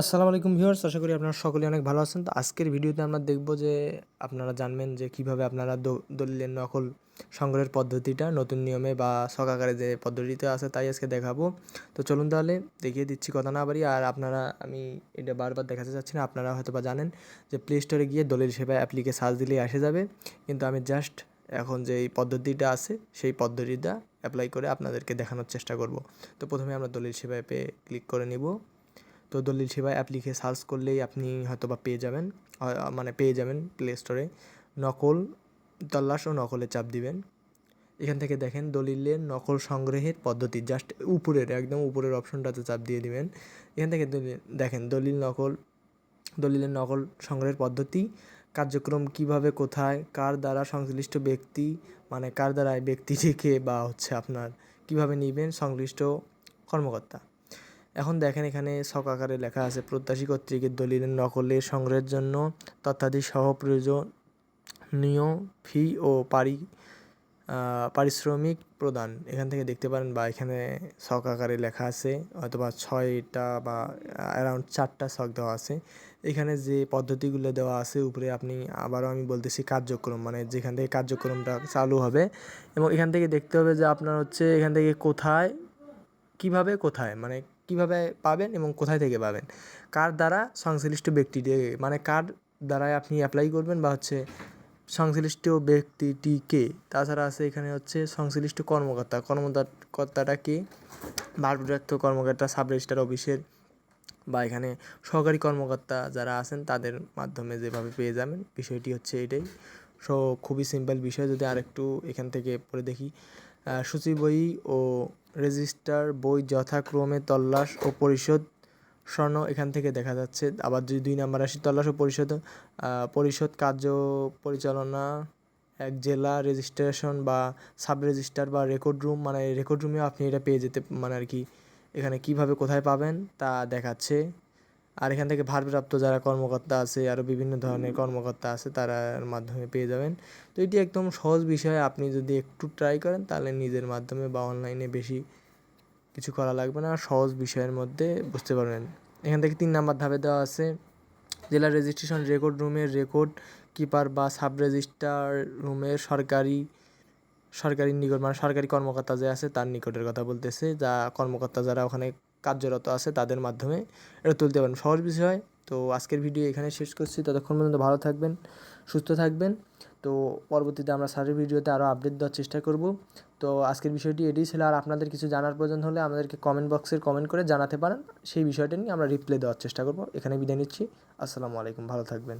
আসসালামু আলাইকুম ভিউয়ার্স, আশা করি আপনারা সকলে অনেক ভালো আছেন। তো আজকের ভিডিওতে আমরা দেখব যে আপনারা জানবেন যে কীভাবে আপনারা দলিলের নকল সংগ্রহের পদ্ধতিটা, নতুন নিয়মে বা সকাকারে যে পদ্ধতিতে আছে তাই আজকে দেখাবো। তো চলুন তাহলে দেখিয়ে দিচ্ছি কথা না বাড়ি আর আপনারা, আমি এটা বারবার দেখাতে চাচ্ছি না, আপনারা হয়তো বা জানেন যে প্লে স্টোরে গিয়ে দলিল সেবা অ্যাপ্লিকে সার্চ দিলেই আসে যাবে। কিন্তু আমি জাস্ট এখন যে এই পদ্ধতিটা আছে, সেই পদ্ধতিটা অ্যাপ্লাই করে আপনাদেরকে দেখানোর চেষ্টা করব। তো প্রথমে আমরা দলিল সেবা অ্যাপে ক্লিক করে নিব। তো দলিল সেবা অ্যাপ্লিকে সার্চ করলেই আপনি হয়তো বা পেয়ে যাবেন। মানে পেয়ে যাবেন প্লে স্টোরে নকল তল্লাশ ও নকলে চাপ দিবেন। এখান থেকে দেখেন দলিলের নকল সংগ্রহের পদ্ধতি। জাস্ট উপরের, একদম উপরের অপশনটাতে চাপ দিয়ে দিবেন। এখান থেকে দেখেন দলিল নকল দলিলের নকল সংগ্রহের পদ্ধতি। কার্যক্রম কীভাবে, কোথায়, কার দ্বারা সংশ্লিষ্ট ব্যক্তি মানে কার দ্বারা এই ব্যক্তিটিকে বা হচ্ছে আপনার কীভাবে নেবেন সংশ্লিষ্ট কর্মকর্তা। এখন দেখেন এখানে ছক আকারে লেখা আছে, প্রত্যাশী কর্তৃকের দলিলের নকলের সংগ্রহের জন্য তথ্যাদি সহ প্রয়োজনীয় ফি ও পারি পারিশ্রমিক প্রদান। এখান থেকে দেখতে পারেন বা এখানে ছক আকারে লেখা আছে, অথবা ছয়টা বা অ্যারাউন্ড চারটা ছক দেওয়া আছে। এখানে যে পদ্ধতিগুলো দেওয়া আছে, উপরে আপনি আবারও আমি বলতেছি কার্যক্রম মানে যেখান থেকে কার্যক্রমটা চালু হবে। এবং এখান থেকে দেখতে হবে যে আপনার হচ্ছে এখান থেকে কোথায়, কীভাবে কোথায় মানে কীভাবে পাবেন এবং কোথায় থেকে পাবেন? কার দ্বারা সংশ্লিষ্ট ব্যক্তিটি মানে কার দ্বারাই আপনি অ্যাপ্লাই করবেন বা হচ্ছে সংশ্লিষ্ট ব্যক্তিটিকে? তাছাড়া আছে এখানে হচ্ছে সংশ্লিষ্ট কর্মকর্তা। কর্মকর্তাটা কে? ভারপ্রাপ্ত কর্মকর্তা সাব রেজিস্ট্রার অফিসের বা এখানে সহকারী কর্মকর্তা যারা আছেন তাদের মাধ্যমে যেভাবে পেয়ে যাবেন। বিষয়টি হচ্ছে এটাই। সো খুবই সিম্পল বিষয়। যদি আরেকটু এখান থেকে পড়ে দেখি আহ, সূচি বই ও রেজিস্টার বই যথাক্রমে তল্লাশ ও পরিশোধ স্বর্ণ এখান থেকে দেখা যাচ্ছে। আবার যদি দুই নাম্বার আসি তল্লাশ ও পরিশোধ পরিশোধ কার্য পরিচালনা এক জেলা রেজিস্ট্রেশন বা সাব রেজিস্টার বা রেকর্ড রুম মানে রেকর্ড রুমেও আপনি এটা পেয়ে যেতে মানে আর কি এখানে কীভাবে কোথায় পাবেন তা দেখাচ্ছে। আর এখান থেকে ভারপ্রাপ্ত যারা কর্মকর্তা আছে আরও বিভিন্ন ধরনের কর্মকর্তা আছে তারার মাধ্যমে পেয়ে যাবেন। তো এটি একদম সহজ বিষয়, আপনি যদি একটু ট্রাই করেন, তাহলে নিজের মাধ্যমে বা অনলাইনে বেশি কিছু করা লাগবে না সহজ বিষয়ের মধ্যে বুঝতে পারবেন। এখান থেকে তিন নাম্বার ধাপে দেওয়া আছে, জেলা রেজিস্ট্রেশন রেকর্ড রুমের রেকর্ড কিপার বা সাব রেজিস্ট্রার রুমের সরকারি সরকারি নিকট মানে সরকারি কর্মকর্তা যে আছে, তার নিকটের কথা বলতেছে। যা কর্মকর্তা যারা ওখানে কার্যরত আছে তাদের মাধ্যমে। এটা তুলতে পারেন। সহজ বিষয়। তো আজকের ভিডিও এখানে শেষ করছি। ততক্ষণ পর্যন্ত ভালো থাকবেন, সুস্থ থাকবেন। তো পরবর্তীতে আমরা সারের ভিডিওতে আরও আপডেট দেওয়ার চেষ্টা করব। তো আজকের বিষয়টি এটাই ছিল। আর আপনাদের কিছু জানার প্রয়োজন হলে আমাদেরকে কমেন্ট বক্সের কমেন্ট করে জানাতে পারেন। সেই বিষয়টা নিয়ে আমরা রিপ্লাই দেওয়ার চেষ্টা করব। এখানে বিদায় নিচ্ছি। আসসালামু আলাইকুম। ভালো থাকবেন।